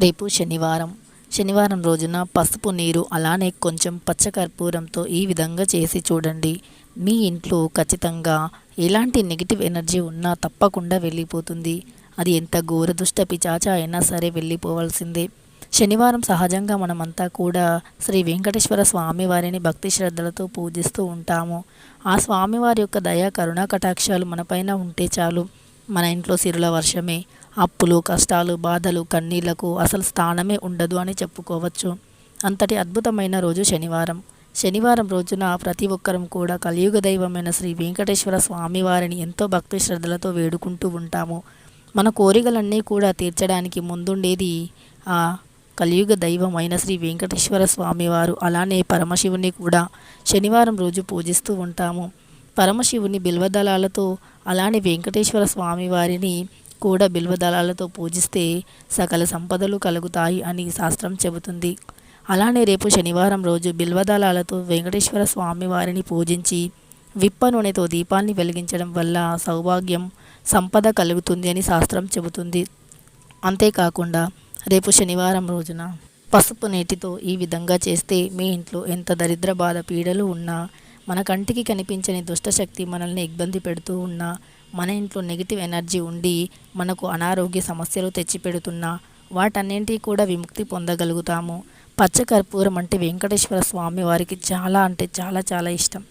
రేపు శనివారం. శనివారం రోజున పసుపు నీరు అలానే కొంచెం పచ్చకర్పూరంతో ఈ విధంగా చేసి చూడండి. మీ ఇంట్లో ఖచ్చితంగా ఎలాంటి నెగిటివ్ ఎనర్జీ ఉన్నా తప్పకుండా వెళ్ళిపోతుంది. అది ఎంత ఘోరదుష్ట పిచాచ అయినా సరే వెళ్ళిపోవాల్సిందే. శనివారం సహజంగా మనమంతా కూడా శ్రీ వెంకటేశ్వర స్వామి వారిని భక్తి శ్రద్ధలతో పూజిస్తూ ఉంటాము. ఆ స్వామివారి యొక్క దయా కరుణా కటాక్షాలు మనపైన ఉంటే చాలు. మన ఇంట్లో సిరుల వర్షమే. అప్పులు కష్టాలు బాధలు కన్నీళ్ళకు అసలు స్థానమే ఉండదు అని చెప్పుకోవచ్చు. అంతటి అద్భుతమైన రోజు శనివారం. శనివారం రోజున ప్రతి ఒక్కరం కూడా కలియుగ దైవమైన శ్రీ వెంకటేశ్వర స్వామివారిని ఎంతో భక్తి శ్రద్ధలతో వేడుకుంటూ ఉంటాము. మన కోరికలన్నీ కూడా తీర్చడానికి ముందుండేది ఆ కలియుగ దైవం అయిన శ్రీ వెంకటేశ్వర స్వామివారు అలానే పరమశివుని కూడా శనివారం రోజు పూజిస్తూ ఉంటాము. పరమశివుని బిల్వదళాలతో అలానే వెంకటేశ్వర స్వామివారిని కూడా బిల్వదళాలతో పూజిస్తే సకల సంపదలు కలుగుతాయి అని శాస్త్రం చెబుతుంది. అలానే రేపు శనివారం రోజు బిల్వదళాలతో వెంకటేశ్వర స్వామి వారిని పూజించి విప్ప నూనెతో దీపాన్ని వెలిగించడం వల్ల సౌభాగ్యం సంపద కలుగుతుంది అని శాస్త్రం చెబుతుంది. అంతేకాకుండా రేపు శనివారం రోజున పసుపు నీటితో ఈ విధంగా చేస్తే మీ ఇంట్లో ఎంత దరిద్ర బాధ పీడలు ఉన్నా మన కంటికి కనిపించని దుష్టశక్తి మనల్ని ఇబ్బంది పెడుతూ ఉన్నా మన ఇంట్లో నెగిటివ్ ఎనర్జీ ఉండి మనకు అనారోగ్య సమస్యలు తెచ్చిపెడుతున్నా వాటన్నింటి కూడా విముక్తి పొందగలుగుతాము. పచ్చకర్పూరం అంటే వెంకటేశ్వర స్వామి వారికి చాలా అంటే చాలా చాలా ఇష్టం.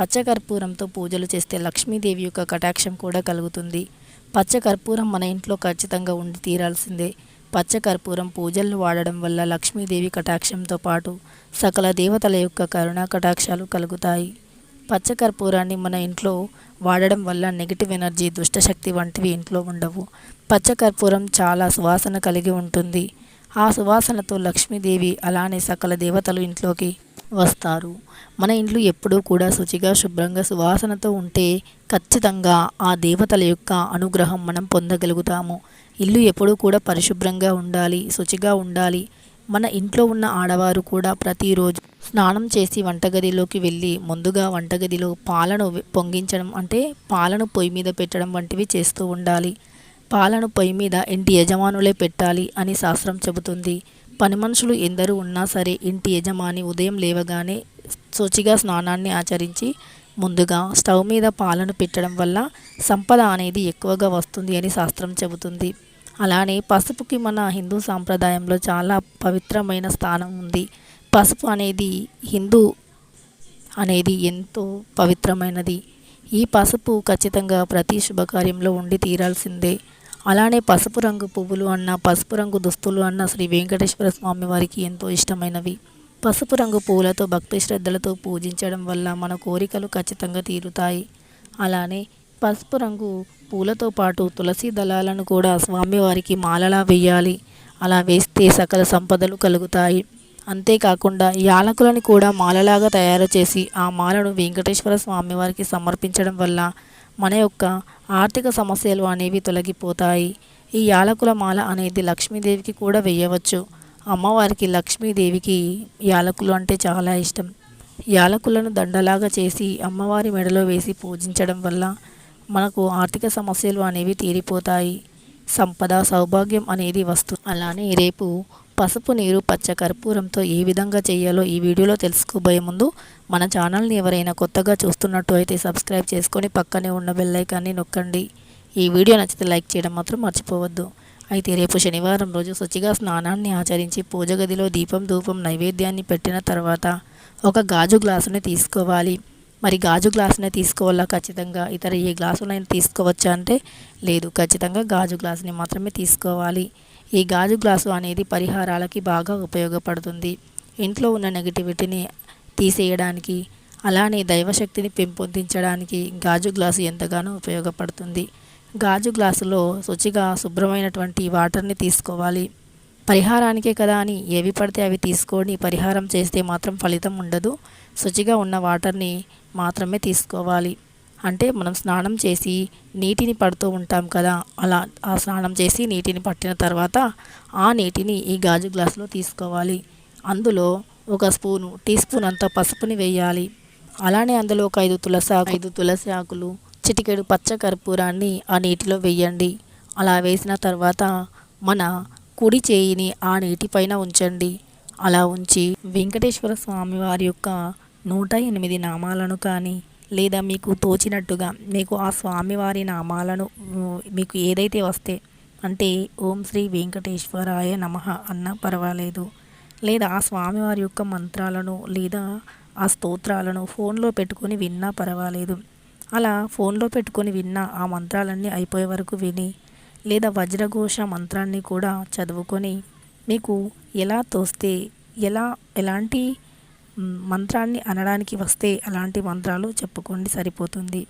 పచ్చకర్పూరంతో పూజలు చేస్తే లక్ష్మీదేవి యొక్క కటాక్షం కూడా కలుగుతుంది. పచ్చకర్పూరం మన ఇంట్లో ఖచ్చితంగా ఉండి తీరాల్సిందే. పచ్చకర్పూరం పూజలను వాడడం వల్ల లక్ష్మీదేవి కటాక్షంతో పాటు సకల దేవతల యొక్క కరుణా కటాక్షాలు కలుగుతాయి. పచ్చకర్పూరాన్ని మన ఇంట్లో వాడడం వల్ల నెగిటివ్ ఎనర్జీ దుష్టశక్తి వంటివి ఇంట్లో ఉండవు. పచ్చకర్పూరం చాలా సువాసన కలిగి ఉంటుంది. ఆ సువాసనతో లక్ష్మీదేవి అలానే సకల దేవతలు ఇంట్లోకి వస్తారు. మన ఇంట్లో ఎప్పుడూ కూడా శుచిగా శుభ్రంగా సువాసనతో ఉంటే ఖచ్చితంగా ఆ దేవతల యొక్క అనుగ్రహం మనం పొందగలుగుతాము. ఇల్లు ఎప్పుడూ కూడా పరిశుభ్రంగా ఉండాలి శుచిగా ఉండాలి. మన ఇంట్లో ఉన్న ఆడవారు కూడా ప్రతిరోజు స్నానం చేసి వంటగదిలోకి వెళ్ళి ముందుగా వంటగదిలో పాలను పొంగించడం అంటే పాలను పొయ్యి మీద పెట్టడం వంటివి చేస్తూ ఉండాలి. పాలను పొయ్యి మీద ఇంటి యజమానులే పెట్టాలి అని శాస్త్రం చెబుతుంది. పని మనుషులు ఎందరూ ఉన్నా సరే ఇంటి యజమాని ఉదయం లేవగానే శుచిగా స్నానాన్ని ఆచరించి ముందుగా స్టవ్ మీద పాలను పెట్టడం వల్ల సంపద అనేది ఎక్కువగా వస్తుంది అని శాస్త్రం చెబుతుంది. అలానే పసుపుకి మన హిందూ సాంప్రదాయంలో చాలా పవిత్రమైన స్థానం ఉంది. పసుపు అనేది హిందూ అనేది ఎంతో పవిత్రమైనది. ఈ పసుపు ఖచ్చితంగా ప్రతి శుభకార్యంలో ఉండి తీరాల్సిందే. అలానే పసుపు రంగు పువ్వులు అన్న పసుపు రంగు దుస్తులు అన్న శ్రీ వెంకటేశ్వర స్వామి వారికి ఎంతో ఇష్టమైనవి. పసుపు రంగు పువ్వులతో భక్తి శ్రద్ధలతో పూజించడం వల్ల మన కోరికలు ఖచ్చితంగా తీరుతాయి. అలానే పసుపు రంగు పూలతో పాటు తులసి దళాలను కూడా స్వామివారికి మాలలా వేయాలి. అలా వేస్తే సకల సంపదలు కలుగుతాయి. అంతేకాకుండా యాలకులను కూడా మాలలాగా తయారు చేసి ఆ మాలను వెంకటేశ్వర స్వామివారికి సమర్పించడం వల్ల మన యొక్క ఆర్థిక సమస్యలు అనేవి తొలగిపోతాయి. ఈ యాలకుల మాల అనేది లక్ష్మీదేవికి కూడా వేయవచ్చు. అమ్మవారికి లక్ష్మీదేవికి యాలకులు అంటే చాలా ఇష్టం. యాలకులను దండలాగా చేసి అమ్మవారి మెడలో వేసి పూజించడం వల్ల మనకు ఆర్థిక సమస్యలు అనేవి తీరిపోతాయి. సంపద సౌభాగ్యం అనేది వస్తు అలానే రేపు పసుపు నీరు పచ్చ కర్పూరంతో ఏ విధంగా చేయాలో ఈ వీడియోలో తెలుసుకోబోయే ముందు మన ఛానల్ని ఎవరైనా కొత్తగా చూస్తున్నట్టు అయితే సబ్స్క్రైబ్ చేసుకొని పక్కనే ఉన్న బెల్లైకాన్ని నొక్కండి. ఈ వీడియో నచ్చితే లైక్ చేయడం మాత్రం మర్చిపోవద్దు. అయితే రేపు శనివారం రోజు శుచిగా స్నానాన్ని ఆచరించి పూజ గదిలో దీపం ధూపం నైవేద్యాన్ని పెట్టిన తర్వాత ఒక గాజు గ్లాసుని తీసుకోవాలి. మరి గాజు గ్లాసునే తీసుకోవాలా ఖచ్చితంగా? ఇతర ఏ గ్లాసునైనా తీసుకోవచ్చా అంటే లేదు. ఖచ్చితంగా గాజు గ్లాసుని మాత్రమే తీసుకోవాలి. ఈ గాజు గ్లాసు అనేది పరిహారాలకి బాగా ఉపయోగపడుతుంది. ఇంట్లో ఉన్న నెగిటివిటీని తీసేయడానికి అలానే దైవశక్తిని పెంపొందించడానికి గాజు గ్లాసు ఎంతగానో ఉపయోగపడుతుంది. గాజు గ్లాసులో శుచిగా శుభ్రమైనటువంటి వాటర్ని తీసుకోవాలి. పరిహారానికే కదా అని ఏవి పడితే అవి తీసుకొని పరిహారం చేస్తే మాత్రం ఫలితం ఉండదు. శుచిగా ఉన్న వాటర్ని మాత్రమే తీసుకోవాలి. అంటే మనం స్నానం చేసి నీటిని పడుతూ ఉంటాం కదా అలా ఆ స్నానం చేసి నీటిని పట్టిన తర్వాత ఆ నీటిని ఈ గాజు గ్లాసులో తీసుకోవాలి. అందులో ఒక స్పూను టీ స్పూన్ అంత పసుపుని వేయాలి. అలానే అందులో ఒక ఐదు తులసి ఆకు ఐదు తులసి ఆకులు చిటికెడు పచ్చ కర్పూరాన్ని ఆ నీటిలో వేయండి. అలా వేసిన తర్వాత మన కుడి చేయిని ఆ నీటిపైన ఉంచండి. అలా ఉంచి వెంకటేశ్వర స్వామి వారి యొక్క నూట ఎనిమిది నామాలను కానీ లేదా మీకు తోచినట్టుగా మీకు ఆ స్వామివారి నామాలను మీకు ఏదైతే వస్తే అంటే ఓం శ్రీ వెంకటేశ్వరాయ నమః అన్న పర్వాలేదు. లేదా ఆ స్వామివారి యొక్క మంత్రాలను లేదా ఆ స్తోత్రాలను ఫోన్లో పెట్టుకొని విన్నా పర్వాలేదు. అలా ఫోన్లో పెట్టుకొని విన్న ఆ మంత్రాలన్నీ అయిపోయే వరకు విని లేదా వజ్రఘోష మంత్రాన్ని కూడా చదువుకొని మీకు ఎలా తోస్తే ఎలా ఎలాంటి మంత్రాన్ని అనడానికి వస్తే అలాంటి మంత్రాలు చెప్పుకోండి సరిపోతుంది.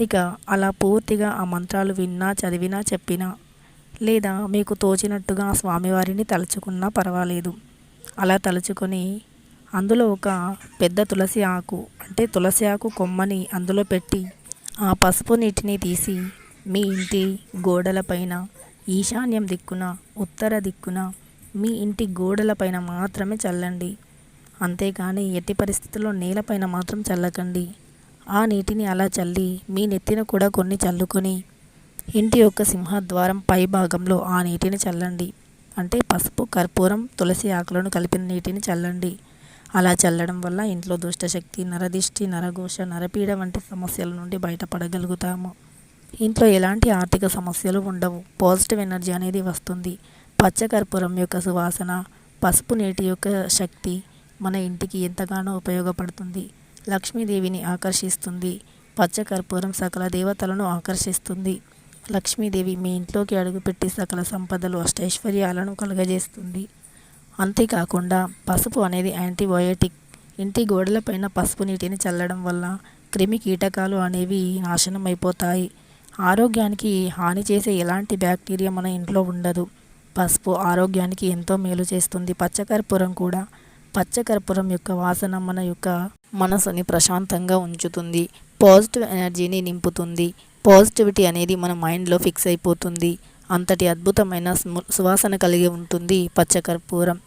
ఇక అలా పూర్తిగా ఆ మంత్రాలు విన్నా చదివినా చెప్పినా లేదా మీకు తోచినట్టుగా స్వామివారిని తలుచుకున్నా పర్వాలేదు. అలా తలుచుకొని అందులో ఒక పెద్ద తులసి ఆకు అంటే తులసి ఆకు కొమ్మని అందులో పెట్టి ఆ పసుపు నీటిని తీసి మీ ఇంటి గోడలపైన ఈశాన్యం దిక్కున ఉత్తర దిక్కున మీ ఇంటి గోడలపైన మాత్రమే చల్లండి. అంతేకాని ఎట్టి పరిస్థితుల్లో నేలపైన మాత్రం చల్లకండి. ఆ నీటిని అలా చల్లి మీ నెత్తిన కూడా కొన్ని చల్లుకొని ఇంటి యొక్క సింహద్వారం పై భాగంలో ఆ నీటిని చల్లండి. అంటే పసుపు కర్పూరం తులసి ఆకులను కలిపిన నీటిని చల్లండి. అలా చల్లడం వల్ల ఇంట్లో దుష్టశక్తి నరదిష్టి నరఘోష నరపీడ వంటి సమస్యల నుండి బయటపడగలుగుతాము. ఇంట్లో ఎలాంటి ఆర్థిక సమస్యలు ఉండవు. పాజిటివ్ ఎనర్జీ అనేది వస్తుంది. పచ్చకర్పూరం యొక్క సువాసన పసుపు నీటి యొక్క శక్తి మన ఇంటికి ఎంతగానో ఉపయోగపడుతుంది. లక్ష్మీదేవిని ఆకర్షిస్తుంది. పచ్చకర్పూరం సకల దేవతలను ఆకర్షిస్తుంది. లక్ష్మీదేవి మీ ఇంట్లోకి అడుగుపెట్టి సకల సంపదలు అష్టైశ్వర్యాలను కలుగజేస్తుంది. అంతేకాకుండా పసుపు అనేది యాంటీబయోటిక్. ఇంటి గోడలపైన పసుపు నీటిని చల్లడం వల్ల క్రిమి కీటకాలు అనేవి నాశనం అయిపోతాయి ఆరోగ్యానికి హాని చేసే ఎలాంటి బ్యాక్టీరియా మన ఇంట్లో ఉండదు. పసుపు ఆరోగ్యానికి ఎంతో మేలు చేస్తుంది. పచ్చకర్పూరం కూడా. పచ్చకర్పూరం యొక్క వాసన మన యొక్క మనసుని ప్రశాంతంగా ఉంచుతుంది. పాజిటివ్ ఎనర్జీని నింపుతుంది. పాజిటివిటీ అనేది మన మైండ్లో ఫిక్స్ అయిపోతుంది. అంతటి అద్భుతమైన సువాసన కలిగి ఉంటుంది పచ్చకర్పూరం.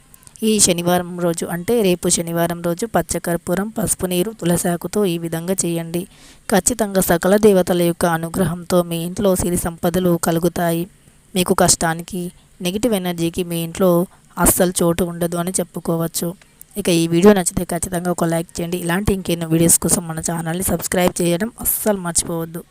ఈ శనివారం రోజు అంటే రేపు శనివారం రోజు పచ్చకర్పూరం పసుపు నీరు తులసాకుతో ఈ విధంగా చేయండి. ఖచ్చితంగా సకల దేవతల యొక్క అనుగ్రహంతో మీ ఇంట్లో సిరి సంపదలు కలుగుతాయి. మీకు కష్టానికి నెగిటివ్ ఎనర్జీకి మీ ఇంట్లో అస్సలు చోటు ఉండదు అని చెప్పుకోవచ్చు. ఇక ఈ వీడియో నచ్చితే ఖచ్చితంగా ఒక లైక్ చేయండి. ఇలాంటి ఇంకెన్నో వీడియోస్ కోసం మన ఛానల్ని సబ్స్క్రైబ్ చేయడం అస్సలు మర్చిపోవద్దు.